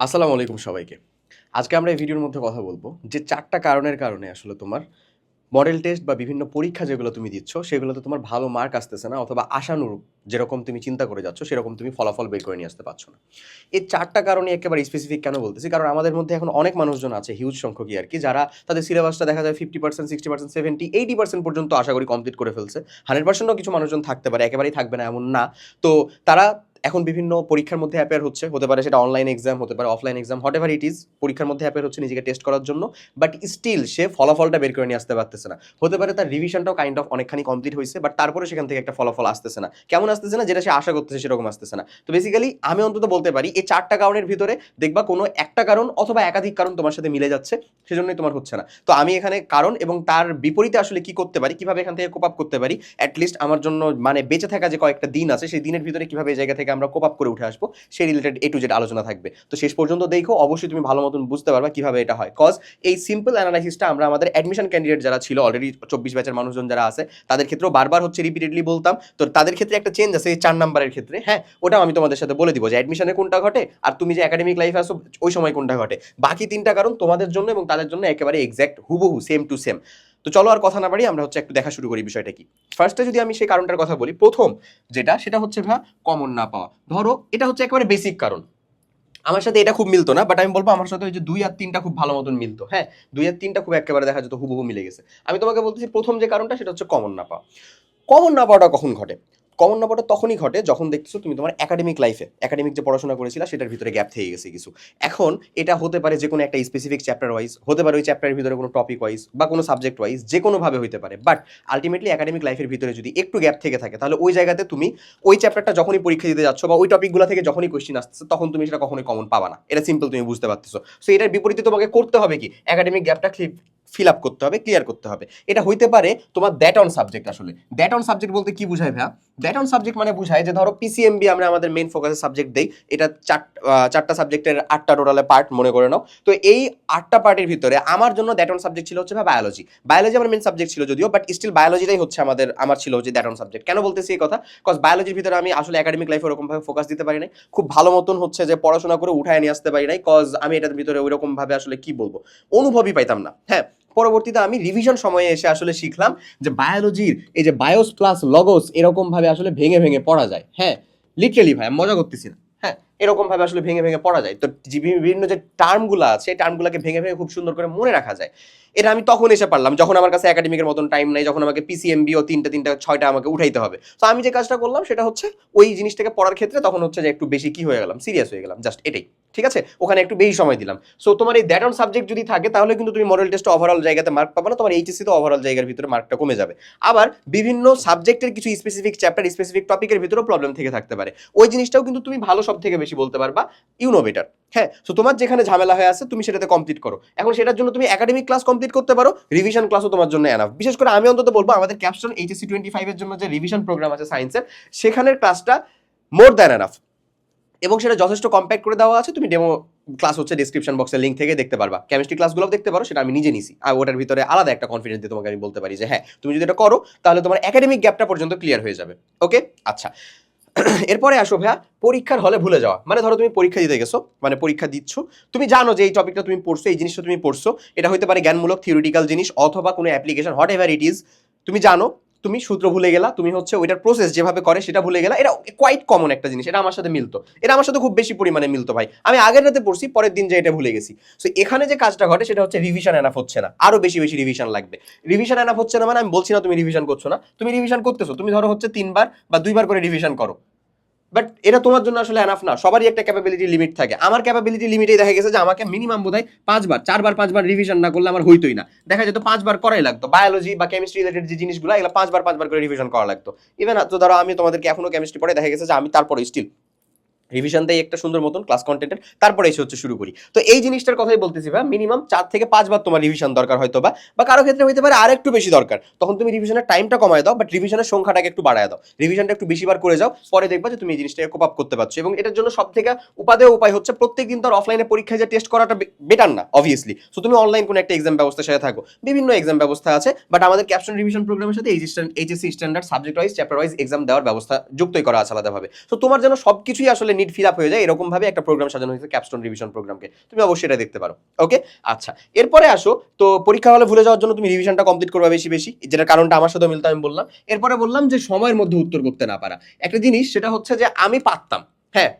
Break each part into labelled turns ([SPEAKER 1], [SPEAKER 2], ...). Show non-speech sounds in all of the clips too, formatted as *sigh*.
[SPEAKER 1] আসসালামু আলাইকুম সবাইকে। আজকে আমরা এই ভিডিওর মধ্যে কথা বলব যে চারটা কারণের কারণে আসলে তোমার মডেল টেস্ট বা বিভিন্ন পরীক্ষা যেগুলো তুমি দিচ্ছ, সেগুলোতে তোমার ভালো মার্ক আসতেছে না অথবা আশানুরূপ যেরকম তুমি চিন্তা করে যাচ্ছ, সেরকম তুমি ফলাফল বের করে নিয়ে আসতে পারছ না। এই চারটা কারণে একেবারে স্পেসিফিক কেন বলতেছি? কারণ আমাদের মধ্যে এখন অনেক মানুষজন আছে হিউজ সংখ্যকই আর কি, যারা তাদের সিলেবাসটা দেখা যায় fifty percent sixty percent seventy eighty percent পর্যন্ত আশা করি কমপ্লিট করে ফেলছে। হান্ড্রেড পার্সেন্টও কিছু মানুষজন থাকতে পারে, একেবারেই থাকবে না, এমন না। তো তারা এখন বিভিন্ন পরীক্ষার মধ্যে অ্যাপেয়ার হচ্ছে। হতে পারে সেটা অনলাইন এক্সাম হতে পারে offline exam whatever it is পরীক্ষার মধ্যে অ্যাপেয়ার হচ্ছে নিজেকে টেস্ট করার জন্য। বাট স্টিল সে ফলাফলটা বের করে নিয়ে আসতে পারতেছে না। হতে পারে তার রিভিশনটাও কাইন্ড অফ অনেকখানি কমপ্লিট হয়েছে বাট তারপরে সেখান থেকে একটা ফলাফল আসতেছে না। কেমন আসতেছে না? যেটা সে আশা করতেছে সেরকম আসতেছে না। তো বেসিক্যালি আমি অন্তত বলতে পারি, এই চারটা কারণের ভিতরে দেখবা কোনো একটা কারণ অথবা একাধিক কারণ তোমার সাথে মিলে যাচ্ছে, সেজন্যই তোমার হচ্ছে না। তো আমি এখানে কারণ এবং তার বিপরীতে আসলে কি করতে পারি, কীভাবে এখান থেকে কোপ আপ করতে পারি অ্যাটলিস্ট আমার জন্য মানে বেঁচে থাকা যে কয়েকটা দিন আছে, সেই দিনের ভিতরে কীভাবে এই জায়গা থেকে আমরা কোপ আপ করে উঠে আসব, সেই রিলেটেড এ টু জেড আলোচনা থাকবে। তো শেষ পর্যন্ত দেখো, অবশ্যই তুমি ভালো মতন বুঝতে পারবা কীভাবে এটা হয়। কজ এই সিম্পল অ্যানালাইসিসটা আমরা আমাদের অ্যাডমিশন ক্যান্ডিডেট যারা ছিল অলরেডি চব্বিশ ব্যাচের মানুষজন যারা আছে, তাদের ক্ষেত্রেও বারবার হচ্ছে রিপিটেডলি বলতাম। তো তাদের ক্ষেত্রে একটা চেঞ্জ আছে, এই চার নাম্বারের ক্ষেত্রে হ্যাঁ? ওটাও আমি তোমাদের সাথে বলে দিব যে অ্যাডমিশনে কোনটা ঘটে, আর তুমি যে একাডেমিক লাইফে আসো ওই সময় কোনটা ঘটে। বাকি তিনটা কারণ তোমাদের জন্য এবং তাদের জন্য একেবারে এক্স্যাক্ট হুবহু সেম টু সেম তো চলো আর কথা না বাড়ি আমরা হচ্ছে একটু দেখা শুরু করি বিষয়টা কি। ফার্স্টে যদি আমি সেই কারণটার কথা বলি, প্রথম যেটা, সেটা হচ্ছে ভা কমন না পাওয়া। ধরো, এটা হচ্ছে একেবারে বেসিক কারণ। আমার সাথে এটা খুব মিলতো না বাট আমি বলব আমার সাথে ওই যে দুই আর তিনটা খুব ভালো মতন মিলতো। হ্যাঁ দুই আর তিনটা খুব একেবারে দেখা যেত, হুবহু মিলে গেছে। আমি তোমাকে বলতেছি প্রথম যে কারণটা, সেটা হচ্ছে কমন না পাওয়া। কমন না পাওয়াটা কখন ঘটে? কমন না তখনই ঘটে যখন দেখছ তুমি তোমার একাডেমিক লাইফে একাডেমিক যে পড়াশোনা করেছিলা সেটার ভিতরে গ্যাপ থেকে গেছে কিছু। এখন এটা হতে পারে যে কোনো একটা স্পেসিফিক চ্যাপ্টার ওয়াইজ হতে পারে ওই চ্যাপ্টারের ভিতরে কোনো টপিক ওয়াইজ বা কোনো সাবজেক্ট ওয়াইজ যে কোনোভাবে হতে পারে। বাট আলটিমেটলি একাডেমিক লাইফের ভিতরে যদি একটু গ্যাপ থেকে থাকে, তাহলে ওই জায়গাতে তুমি ওই চ্যাপ্টারটা যখনই পরীক্ষা দিতে যাচ্ছ বা ওই টপিকগুলো থেকে যখনই কোয়েশ্চেন আসতেছে, তখন তুমি সেটা কখনোই কমন পাবা না। এটা সিম্পল তুমি বুঝতে পারতেছো। সো এটার বিপরীতে তোমাকে করতে হবে কি? একাডেমিক গ্যাপটা ফিল আপ করতে হবে ক্লিয়ার করতে হবে। এটা হইতে পারে তোমার দ্যাট অন সাবজেক্ট আসলে। দ্যাট অন সাবজেক্ট বলতে কি বুঝায় ভাইয়া? দ্যাট অন সাবজেক্ট মানে বুঝায় যে ধরো পিসিএমবি আমরা আমাদের মেইন ফোকাসের সাবজেক্ট দেই, এটা চার চারটা সাবজেক্টের আটটা টোটালে পার্ট মনে করে নাও। তো এই আটটা পার্টের ভিতরে আমার জন্য দ্যাট অন সাবজেক্ট ছিল হচ্ছে বায়োলজি বায়োলজি আমার মেন সাবজেক্ট ছিল যদিও বাট স্টিল বায়োলজিটাই হচ্ছে আমাদের, আমার ছিল হচ্ছে দ্যাট অন সাবজেক্ট কেন বলতেছি এই কথা? কজ বায়োলজির ভিতরে আমি আসলে একাডেমিক লাইফে ওরকমভাবে ফোকাস দিতে পারি নাই। খুব ভালো মতন হচ্ছে যে পড়াশোনা করে উঠায় নিয়ে আসতে পারি নাই। কজ আমি এটার ভিতরে ওইরকম ভাবে আসলে কি বলব? অনুভবই পাইতাম না। হ্যাঁ পরবর্তীতে আমি রিভিশন সময়ে এসে আসলে শিখলাম যে বায়োলজির এই যে বায়োস প্লাস লগোস এরকম ভাবে আসলে ভেঙে ভেঙে পড়া যায়। হ্যাঁ লিটারেলি ভাই, আমি মজা করতেছি না। হ্যাঁ এরকম ভাবে আসলে ভেঙে ভেঙে পড়া যায়। তো বিভিন্ন যে টার্মগুলো আছে, এই টার্মগুলোকে ভেঙে ভেঙে খুব সুন্দর করে মনে রাখা যায়। এটা আমি তখন এসে পারলাম, যখন আমার কাছে একাডেমিকের মতন টাইম নাই, যখন আমাকে পিসিএমবি ও তিনটা তিনটা, ছয়টা আমাকে উঠাইতে হবে। তো আমি যে কাজটা করলাম, সেটা হচ্ছে ওই জিনিসটাকে পড়ার ক্ষেত্রে তখন হচ্ছে যে একটু বেশি কি হয়ে গেলাম সিরিয়াস হয়ে গেলাম জাস্ট এটাই। ঠিক আছে? ওখানে একটু বেশি সময় দিলাম। সো তোমার এই দ্যাট অন সাবজেক্ট যদি থাকে, তাহলে কিন্তু তুমি মডেল টেস্টে ওভারঅল জায়গাতে মার্ক পাবে না, তোমার এইচএসসি তো ওভারঅল জায়গার ভিতরে মার্কটা কমে যাবে। আবার বিভিন্ন সাবজেক্টের কিছু স্পেসিফিক চ্যাপ্টার স্পেসিফিক টপিকের ভিতরেও প্রবলেম থেকে থাকতে পারে। ওই জিনিসটাও কিন্তু তুমি ভালো সব থেকে বেশি বলতে পারবা ইউ নো বেটার হ্যাঁ? সো তোমার যেখানে ঝামেলা হয়ে আছে, তুমি সেটাতে কমপ্লিট করো। এখন সেটার জন্য তুমি একাডেমিক ক্লাস কমপ্লিট করতে পারো রিভিশন ক্লাসও তোমার জন্য এনাফ বিশেষ করে আমি অন্তত বলব, আমাদের ক্যাপশন এইচএসসি টোয়েন্টি ফাইভের জন্য যে রিভিশন প্রোগ্রাম আছে সায়েন্সের সেখানের ক্লাসটা মোর দ্যান এনাফ এবং সেটা যথেষ্ট কম্প্যাক্ট করে দেওয়া আছে, তুমি ডেমো ক্লাস হচ্ছে ডিসক্রিপশন বক্সের লিঙ্ক থেকে দেখতে পারবা। কেমিস্ট্রি ক্লাসগুলো দেখতে পারো, সেটা আমি নিজে নিছি। আর ওটার ভিতরে আলাদা একটা কনফিডেন্স দিয়ে তোমাকে আমি বলতে পারি যে হ্যাঁ তুমি যদি এটা করো, তাহলে তোমার একাডেমিক গ্যাপটা পর্যন্ত ক্লিয়ার হয়ে যাবে। ওকে আচ্ছা। *clears throat* এরপরে আসো ভাইয়া, পরীক্ষার হলে ভুলে যাওয়া। মানে ধরো তুমি পরীক্ষা দিতে গেছো মানে পরীক্ষা দিচ্ছ। তুমি জানো যে এই টপিকটা তুমি পড়ছো, এই জিনিসটা তুমি পড়ছো, এটা হতে পারে জ্ঞানমূলক থিওরিটিক্যাল জিনিস অথবা কোনো application whatever it is তুমি জানো তুমি সূত্র ভুলে গেলা, তুমি হচ্ছে ওইটার প্রসেস যেভাবে করে সেটা ভুলে গেলা, এটা কোয়াইট কমন একটা জিনিস, এটা আমার সাথে মিলতো। এটা আমার সাথে খুব বেশি পরিমাণে মিলতো ভাই। আমি আগের রাতে পড়ছি, পরের দিন যে এটা ভুলে গেছি। সো এখানে যে কাজটা ঘটে সেটা হচ্ছে রিভিশন এনাফ হচ্ছে না। আরও বেশি বেশি রিভিশন লাগবে। রিভিশন এনাফ হচ্ছে না মানে আমি বলছি না তুমি রিভিশন করছ না। তুমি রিভিশন করতেছো, তুমি ধরো হচ্ছে তিনবার বা দুইবার করে রিভিশন করো। বাট এটা তোমার জন্য আসলে এনাফ না। সবারই একটা ক্যাপাবিলিটি লিমিট থাকে। আমার ক্যাপাবিলিটি লিমিটেই দেখা গেছে যে আমাকে মিনিমাম বোধ হয় পাঁচবার, চারবার, পাঁচবার রিভিশন না করলে আমার হইতোই না। দেখা যেত পাঁচবার করাই লাগতো। বায়োলজি বা কেমিস্ট্রি রিলেটেড যে জিনিসগুলো, এগুলো পাঁচবার পাঁচবার করে রিভিশন করা লাগতো। ইভেন তো ধরো আমি তোমাদেরকে এখনও কেমিস্ট্রি পড়ে দেখা গেছে যে আমি তারপরে স্টিল রিভিশন দেয় একটা সুন্দর মতন ক্লাস কন্টেন্টের তারপরে এসে হচ্ছে শুরু করি। তো এই জিনিসটার কথাই বলতেছি ভাই মিনিমাম চার থেকে পাঁচবার তোমার রিভিশন দরকার হয়তো বা বা কারও ক্ষেত্রে হইতে পারে আর একটু বেশি দরকার। তখন তুমি রিভিশনের টাইমটা কমায় দাও বাট রিভিশনের সংখ্যাটাকে একটু বাড়ায় দাও। রিভিশনটা একটু বেশিবার করে যাও, পরে দেখবা যে তুমি এই জিনিসটাকে কোপ আপ করতে পারছ। এবং এটার জন্য সব থেকে উপাদেয় উপায় হচ্ছে প্রত্যেক দিন তো অফলাইনে পরীক্ষায় যে টেস্ট করাটা বেটার না অবভিয়াসলি সো তুমি অনলাইন কোনো একটা এক্সাম ব্যবস্থার সাথে থাকো। বিভিন্ন এক্সাম ব্যবস্থা আছে বাট আমাদের ক্যাপশন রিভিশন প্রোগ্রামের সাথে HSC standard subject wise chapter wise exam দেওয়ার ব্যবস্থা যুক্তই করা আছে আলাদাভাবে। তো তোমার যেন সবকিছুই আসলে নিড ফিল আপ হয়ে যায় এরকম ভাবে একটা প্রোগ্রাম সাজানো হয়েছে ক্যাপস্টোন রিভিশন প্রোগ্রামকে তুমি অবশ্যই এটা দেখতে পারো ওকে আচ্ছা এরপরে আসো, তো পরীক্ষা হলে ভুলে যাওয়ার জন্য তুমি রিভিশনটা কমপ্লিট করবে বেশি বেশি যেটার কারণটা আমার সাথে মিলতে, আমি বললাম। এরপরে বললাম যে সময়ের মধ্যে উত্তর করতে না পারা। একটা জিনিস সেটা হচ্ছে যে আমি পারতাম হ্যাঁ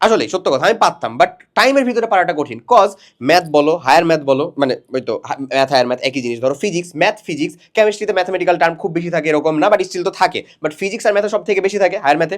[SPEAKER 1] আসলে সত্য কথা, আমি পারতাম বাট টাইমের ভিতরে পারাটা কঠিন কজ ম্যাথ বলো হায়ার ম্যাথ বলো মানে ওই তো ম্যাথ হায়ার ম্যাথ একই জিনিস, ধরো ফিজিক্স ম্যাথ ফিজিক্স কেমিস্ট্রিতে ম্যাথমেটিক্যাল টার্ম খুব বেশি থাকে, এরকম না বাট স্টিল তো থাকে বাট ফিজিক্স আর ম্যাথে সব থেকে বেশি থাকে হায়ার ম্যাথে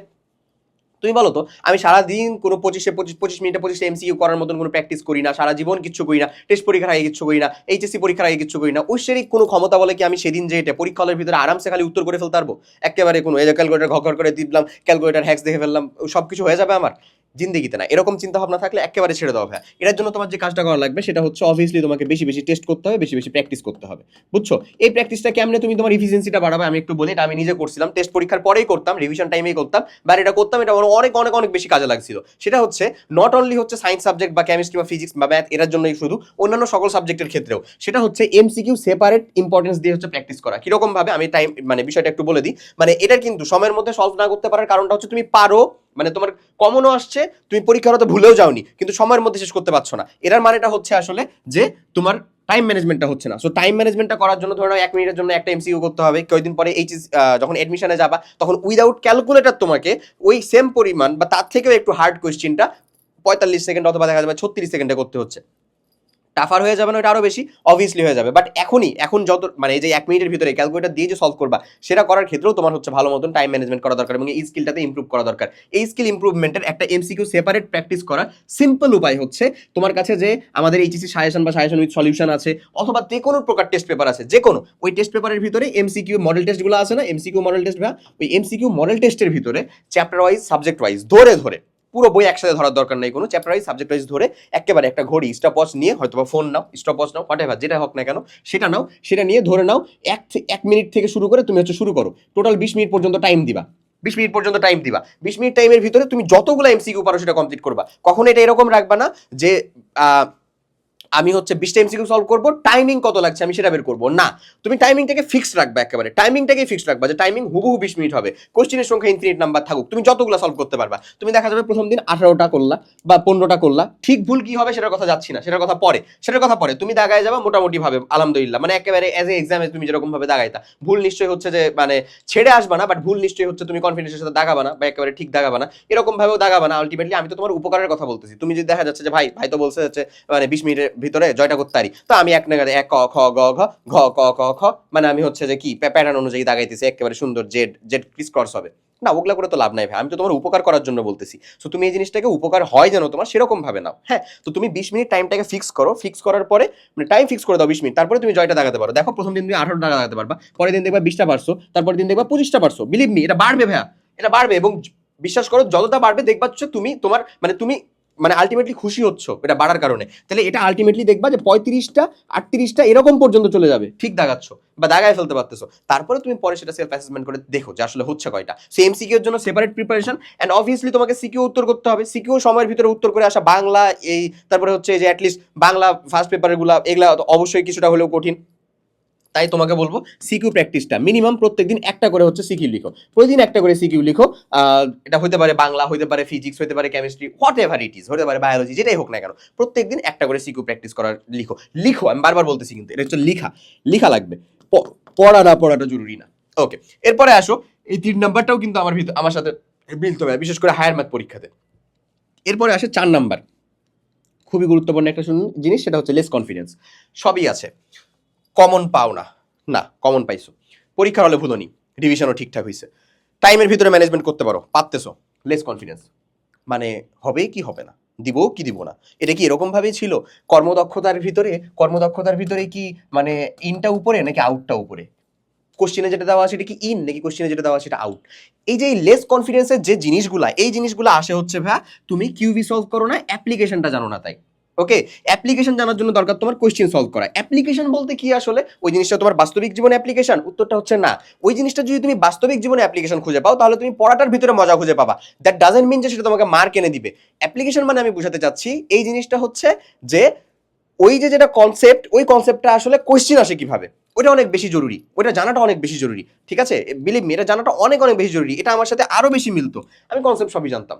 [SPEAKER 1] তুমি বলো তো, আমি সারাদিন কোনো পঁচিশে পঁচিশ পঁচিশ মিনিটে পঁচিশে এমসিইউ করার মতন কোনো প্র্যাকটিস করি না, সারা জীবন কিছু করি না টেস্ট পরীক্ষার আগে কিছু করি না এইচএসসি পরীক্ষার আগে কিছু করি না, ওই ঐশ্বরিক কোনো ক্ষমতা বলে কি আমি সেদিন যে এটা, পরীক্ষা হলের ভিতরে আরামসে খালি উত্তর করে ফেলতে পারব? একেবারে কোনো, এই ক্যালকুলেটার ঘর করে দিলাম ক্যালকুলেটার হ্যাক্স দেখে ফেললাম সব কিছু হয়ে যাবে আমার? জিন্দিগিতে না। এরকম চিন্তা ভাবনা থাকলে একেবারে ছেড়ে দেওয়া ভাই এটার জন্য তোমার যে কাজটা করা লাগবে সেটা হচ্ছে অবভিয়াসলি তোমাকে বেশি বেশি টেস্ট করতে হবে, বেশি বেশি প্র্যাকটিস করতে হবে। বুঝছ? এই প্র্যাকটিসটা কেমনে তুমি তোমার ইফিসিয়েন্সিটা বাড়াবে? আমি একটু বলি, এটা আমি নিজে করছিলাম। টেস্ট পরীক্ষার পরেই করতাম রিভিশন টাইমেই করতাম। বা এটা করতাম, এটা আমার অনেক অনেক অনেক বেশি কাজে লাগছিল। সেটা হচ্ছে নট অনলি হচ্ছে সায়েন্স সাবজেক্ট বা কেমিস্ট্রি বা ফিজিক্স বা ম্যাথ এটার জন্যই শুধু, অন্যান্য সকল সাবজেক্টের ক্ষেত্রেও। সেটা হচ্ছে এমসিকিউ সেপারেট ইম্পর্টেন্স দিয়ে হচ্ছে প্র্যাকটিস করা। কীরকম ভাবে আমি টাইম মানে বিষয়টা একটু বলে দিই। মানে এটার কিন্তু সময়ের মধ্যে সলভ না করতে পারার কারণটা হচ্ছে তুমি পারো মানে তোমার কমনও আসছে, তুমি পরীক্ষার হতে ভুলেও যাওনি, কিন্তু সময়ের মধ্যে শেষ করতে পারছ না। এটার মানেটা হচ্ছে আসলে যে তোমার টাইম ম্যানেজমেন্টটা হচ্ছে না। সো টাইম ম্যানেজমেন্টটা করার জন্য ধরো এক মিনিটের জন্য একটা এমসিউ করতে হবে কয়েকদিন পরে এইচএস যখন এডমিশনে যাবা, তখন উইদাউট ক্যালকুলেটার তোমাকে ওই সেম পরিমাণ বা তার থেকেও একটু হার্ড কোয়েশ্চেনটা পঁয়তাল্লিশ সেকেন্ড অথবা দেখা যাবে ছত্রিশ সেকেন্ডে করতে হচ্ছে। টাফার হয়ে যাবে না, ওটা আরও বেশি অবভিয়াসলি হয়ে যাবে। বাট এখনই, এখন যত মানে এই যে এক মিনিটের ভিতরে ক্যালকুলেটার দিয়ে যে সলভ করবা, সেটা করার ক্ষেত্রেও তোমার হচ্ছে ভালো মতন টাইম ম্যানেজমেন্ট করা দরকার এবং এই স্কিলটাতে ইমপ্রুভ করা দরকার। এই স্কিল ইমপ্রুভমেন্টের একটা এমসিকিউ সেপারেট প্র্যাকটিস করার সিম্পল উপায় হচ্ছে তোমার কাছে যে আমাদের এইচএসি সাজেশন বা সাজেশন উইথ সলিউশন আছে, অথবা যে কোনো প্রকার টেস্ট পেপার আছে, যে কোনো। ওই টেস্ট পেপারের ভিতরে এমসিকিউ মডেল টেস্টগুলো আছে না? এমসিকিউ মডেল টেস্ট বা ওই এমসিকিউ মডেল টেস্টের ভিতরে চ্যাপ্টার ওয়াইজ সাবজেক্ট ওয়াইজ ধরে ধরে। পুরো বই একসাথে ধরার দরকার নেই কোনো চ্যাপ্টার ওয়াইজ সাবজেক্ট ওয়াইজ ধরে একেবারে একটা ঘড়ি স্টপ ওয়াচ নিয়ে হয়তো বা phone now stop watch now what যেটা হোক না কেন, সেটা নাও, সেটা নিয়ে ধরে নাও, এক এক মিনিট থেকে শুরু করে তুমি হচ্ছে শুরু করো। টোটাল বিশ মিনিট পর্যন্ত টাইম দিবা। বিশ মিনিট পর্যন্ত টাইম দিবা। বিশ মিনিট টাইমের ভিতরে তুমি যতগুলো এমসিকিউ পারো সেটা কমপ্লিট করবা। কখনো এটা এরকম রাখবা না যে আমি হচ্ছে বিশটা এমসিকিউ সলভ করব টাইমিং কত লাগছে আমি সেটা বের করব। না, তুমি টাইমিংটাকে ফিক্সড রাখবে একেবারে। টাইমিংটাকে ফিক্সড রাখবা যে টাইমিং হুবহু বিশ মিনিট হবে। কোশ্চেনের সংখ্যা ইনফিনিট নাম্বার থাকুক। তুমি যতগুলো সলভ করতে পারবা। তুমি দেখা যাবে প্রথম দিন আঠারোটা করলা বা পনেরোটা করলা। ঠিক ভুল কি হবে সেটার কথা যাচ্ছি না, সেটার কথা পরে। সেটার কথা পরে। তুমি দাগায় যাবা মোটামুটি ভাবে আলহামদুলিল্লাহ। মানে একেবারে অ্যাজ এ এক্সামে তুমি যেরকম ভাবে দাগাইতা। ভুল নিশ্চয়ই হচ্ছে যে মানে ছেড়ে আসবা না বাট ভুল নিশ্চয়ই হচ্ছে তুমি কনফিডেন্সের সাথে দাগাবা না বা একেবারে ঠিক দাগাবা না। এরকম ভাবেও দাগাবা না। আলটিমেটলি আমি তো তোমার উপকারের কথা বলতেছি। তুমি যদি দেখা যাচ্ছে যে, ভাই ভাই তো বলছে হচ্ছে মানে বিশ মিনিটের ভিতরে জয়টা করতে পারি তো আমি এক নাগারে এক ক, খ, গ, ঘ ঘ, ক ক, খ মানে আমি হচ্ছে যে কি প্যাটার্ন অনুযায়ী দাগাইতেছি, একেবারে সুন্দর জেড জেড ক্রিস ক্রস হবে। না, ওগুলা করে তো লাভ নাই ভাই, আমি তো তোমার উপকার করার জন্য বলতেছি। সো তুমি এই জিনিসটাকে উপকার হয় যেন তোমার সেরকম ভাবে নাও। হ্যাঁ তো তুমি বিশ মিনিট টাইমটাকে ফিক্স করো ফিক্স করার পরে মানে টাইম ফিক্স করে দাও বিশ মিনিট, তারপরে তুমি জয়টা দাগাতে পারো। দেখো, প্রথম দিন তুমি আঠারোটা দাগাতে পারবা, পরের দিন দেখবা বিশটা পারছ তারপরের দিন দেখবা পঁচিশটা পারছ বিলিভ মি এটা বাড়বে ভাইয়া, এটা বাড়বে এবং বিশ্বাস করো, যতটা বাড়বে দেখবাচ্ছ তুমি, তোমার মানে তুমি মানে আলটিমেটলি খুশি হচ্ছ এটা বাড়ার কারণে। তাহলে এটা আলটিমেটলি দেখবা যে পঁয়ত্রিশটা, আটত্রিশটা এরকম পর্যন্ত চলে যাবে। ঠিক দাগাচ্ছ বা দাগায় ফেলতে পারতেছো। তারপরে তুমি পরে সেটা সেলফ অ্যাসেসমেন্ট করে দেখো যে আসলে হচ্ছে কয়টা। সেম সিকিউর জন্য সেপারেট প্রিপারেশন অ্যান্ড অবভিয়াসলি তোমাকে সিকিউ উত্তর করতে হবে। সিকিউ সময়ের ভিতরে উত্তর করে আসা বাংলা এই, তারপরে হচ্ছে যে অ্যাটলিস্ট বাংলা ফার্স্ট পেপারগুলো এগুলা অবশ্যই কিছুটা হলেও কঠিন। তাই তোমাকে বলব সিকিউ প্র্যাকটিসটা মিনিমাম প্রত্যেকদিন একটা করে হচ্ছে সিকিউ লিখো। প্রতিদিন একটা করে সিকিউ লিখো। এটা হতে পারে বাংলা হতে পারে ফিজিক্স হতে পারে chemistry whatever it is হতে পারে বায়োলজি যেটাই হোক না কেন, প্রত্যেকদিন একটা করে সিকিউ প্র্যাকটিস করার লিখো। লিখো, আমি বারবার বলতেছি কিন্তু, এটা হচ্ছে লিখা। লিখা লাগবে। পড়া না পড়াটা জরুরি না। ওকে এরপরে আসো। এই তিন নাম্বারটাও কিন্তু আমার ভিতর আমার সাথে মিলতে হবে, বিশেষ করে হায়ার ম্যাথ পরীক্ষাতে। এরপরে আসে চার নাম্বার খুবই গুরুত্বপূর্ণ একটা জিনিস, সেটা হচ্ছে লেস কনফিডেন্স সবই আছে। কমন পাও না। না কমন পাইছো। পরীক্ষার হলে ভুলোনি রিভিশনও ঠিকঠাক হয়েছে টাইমের ভিতরে ম্যানেজমেন্ট করতে পারো। পারতেছো। লেস কনফিডেন্স মানে হবে কি হবে না? দিব কি দিব না? এটা কি এরকম ভাবেই ছিল? কর্মদক্ষতার ভিতরে? কর্মদক্ষতার ভিতরে কি মানে ইনটা উপরে নাকি আউটটা উপরে? কোশ্চেনে যেটা দেওয়া আছে, এটা কি ইন নাকি কোশ্চেনে যেটা দেওয়া আছে, এটা আউট এই যে লেস কনফিডেন্সের যে জিনিসগুলা, এই জিনিসগুলো আসে হচ্ছে ভাই তুমি কিউবি সলভ করো না অ্যাপ্লিকেশনটা জানো না তাই। ওকে অ্যাপ্লিকেশন জানার জন্য দরকার তোমার কোশ্চেন সলভ করা। অ্যাপ্লিকেশন বলতে কি আসলে? ওই জিনিসটা তোমার বাস্তবিক জীবনে অ্যাপ্লিকেশন উত্তরটা হচ্ছে না। ওই জিনিসটা যদি তুমি বাস্তবিক জীবনে অ্যাপ্লিকেশন খুঁজে পাও, তাহলে তুমি পড়াটার ভিতরে মজা খুঁজে পাবা। দ্যাট ডাজেন্ট মিন যে সেটা তোমাকে মার্ক এনে দিবে। অ্যাপ্লিকেশন মানে আমি বুঝাতে চাচ্ছি, এই জিনিসটা হচ্ছে যে ওই যে যেটা কনসেপ্ট ওই কনসেপ্টটা আসলে কোশ্চেন আসে কীভাবে? ওটা অনেক বেশি জরুরি। ওটা জানাটা অনেক বেশি জরুরি। ঠিক আছে? বিলিভ মি এটা জানাটা অনেক অনেক বেশি জরুরি। এটা আমার সাথে আরও বেশি মিলতো। আমি কনসেপ্ট সবই জানতাম।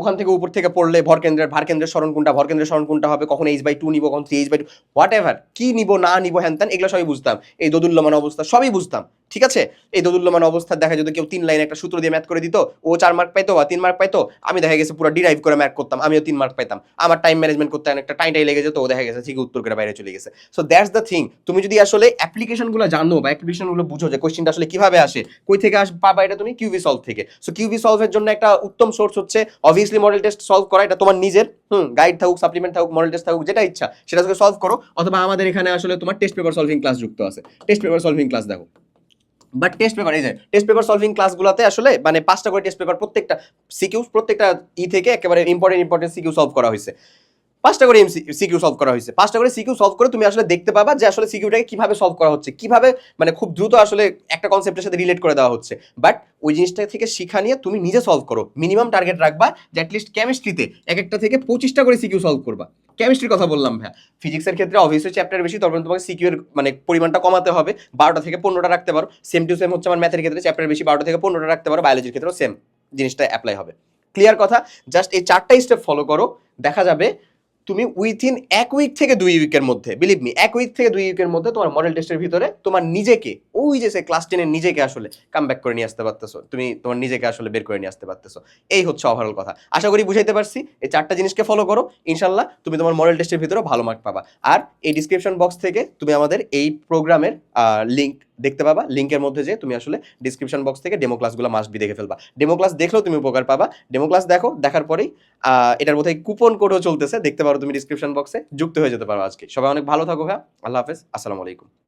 [SPEAKER 1] ওখান থেকে উপর থেকে পড়লে ভর কেন্দ্রের, ভার কেন্দ্রের স্মরণ কোনটা, ভর কেন্দ্রের স্মরণ কোনটা হবে, কখন এইচ বাই টু নিবো, কখন three H by two whatever কি নিবো, না নিবো, হ্যান ত্যান, এগুলো সবই বুঝতাম। এই দোদুল্যমান অবস্থা, সবই বুঝতাম। ঠিক আছে? এই দোদুল্যমান অবস্থা দেখা যেত কেউ তিন লাইন একটা সূত্র দিয়ে ম্যাথ করে দিত, ও চার মার্ক পাইতো বা তিন মার্ক পাইতো, আমি দেখা গেছে পুরো ডিরাইভ করে ম্যাথ করতাম, আমিও তিন মার্ক পাইতাম। আমার টাইম ম্যানেজমেন্ট করতে একটা টাইমটাই লেগে যেত, ও দেখা গেছে ঠিক উত্তর করে বাইরে চলে গেছে। সো দ্যাটস দ্য থিং তুমি যদি আসলে অ্যাপ্লিকেশনগুলো জানো বা অ্যাপ্লিকেশনগুলো বুঝো যে কোশ্চেনটা আসলে কীভাবে আসে, কই থেকে আস, পাবা এটা তুমি? কিউবি সলভ থেকে। সো কিউবি সলভের জন্য একটা উত্তম সোর্স হচ্ছে অবভিয়াসলি মডেল টেস্ট সলভ করা, এটা তোমার নিজের। হুম গাইড থাকুক সাপ্লিমেন্ট থাকুক মডেল টেস্ট থাকুক, যেটা ইচ্ছা, সেটা থেকে সলভ করো। অথবা আমাদের এখানে আসলে তোমার টেস্ট পেপার সলভিং ক্লাস যুক্ত আছে। টেস্ট পেপার সলভিং ক্লাস দেখো। বাট টেস্ট পেপার এই যে টেস্ট পেপার সলভিং ক্লাসগুলোতে আসলে মানে পাঁচটা করে টেস্ট পেপার প্রত্যেকটা সিকিউ প্রত্যেকটা ই থেকে একেবারে ইম্পর্টেন্ট ইম্পর্টেন্ট সিকিউ সলভ করা হয়েছে। পাঁচটা করে সিকিউ সলভ করা হয়েছে। পাঁচটা করে সিকিউ সলভ করে তুমি আসলে দেখতে পাবা যে আসলে সিকিউটাকে কীভাবে সলভ করা হচ্ছে, কীভাবে মানে খুব দ্রুত আসলে একটা কনসেপ্টের সাথে রিলেট করে দেওয়া হচ্ছে। বাট ওই জিনিসটা থেকে শিখা নিয়ে তুমি নিজে সলভ করো। মিনিমাম টার্গেট রাখবা যে অ্যাটলিস্ট কেমিস্ট্রিতে এক একটা থেকে পঁচিশটা করে সিকিউ সলভ করবা। কেমিস্ট্রির কথা বললাম ভাই ফিজিক্সের ক্ষেত্রে অবভিয়াসলি চ্যাপ্টার বেশি তখন তোমাকে সিকিউর মানে পরিমাণটা কমাতে হবে। বারোটা থেকে পনেরোটা রাখতে পারো। সেম টু সেম হচ্ছে আমার ম্যাথের ক্ষেত্রে চ্যাপ্টার বেশি, বারোটা থেকে পনেরোটা রাখতে পারো। বায়োলজির ক্ষেত্রেও সেম জিনিসটা অ্যাপ্লাই হবে। ক্লিয়ার কথা? জাস্ট এই চারটা স্টেপ ফলো করো। দেখা যাবে তুমি উইথিন এক উইক থেকে দুই উইকের মধ্যে বিলিভ মি এক উইক থেকে দুই উইকের মধ্যে তোমার মডেল টেস্টের ভিতরে তোমার নিজেকে, ওই যে সে ক্লাস টেনের নিজেকে আসলে কাম ব্যাক করে নিয়ে আসতে পারতেছো। তুমি তোমার নিজেকে আসলে বের করে নিয়ে আসতে পারতেছো। এই হচ্ছে ওভারঅল কথা। আশা করি বুঝাইতে পারছি। এই চারটা জিনিসকে ফলো করো। ইনশাল্লাহ তুমি তোমার মডেল টেস্টের ভিতরে ভালো মার্ক পাবা। আর এই ডিসক্রিপশন বক্স থেকে তুমি আমাদের এই প্রোগ্রামের লিঙ্ক দেখতে পাবা। লিঙ্কের মধ্যে যে তুমি আসলে ডিসক্রিপশন বক্স থেকে ডেমো ক্লাসগুলো মাস্ট বি দেখে ফেলবা। ডেমো ক্লাস দেখলেও তুমি উপকার পাবা। ডেমো ক্লাস দেখো, দেখার পরেই এটার মধ্যে কুপন কোডও চলতেছে। দেখতে পারো তুমি ডিসক্রিপশন বক্সে যুক্ত হয়ে যেতে পারো আজকে। সবাই অনেক ভালো থাকো হ্যাঁ আল্লাহ হাফেজ। আসসালামু আলাইকুম।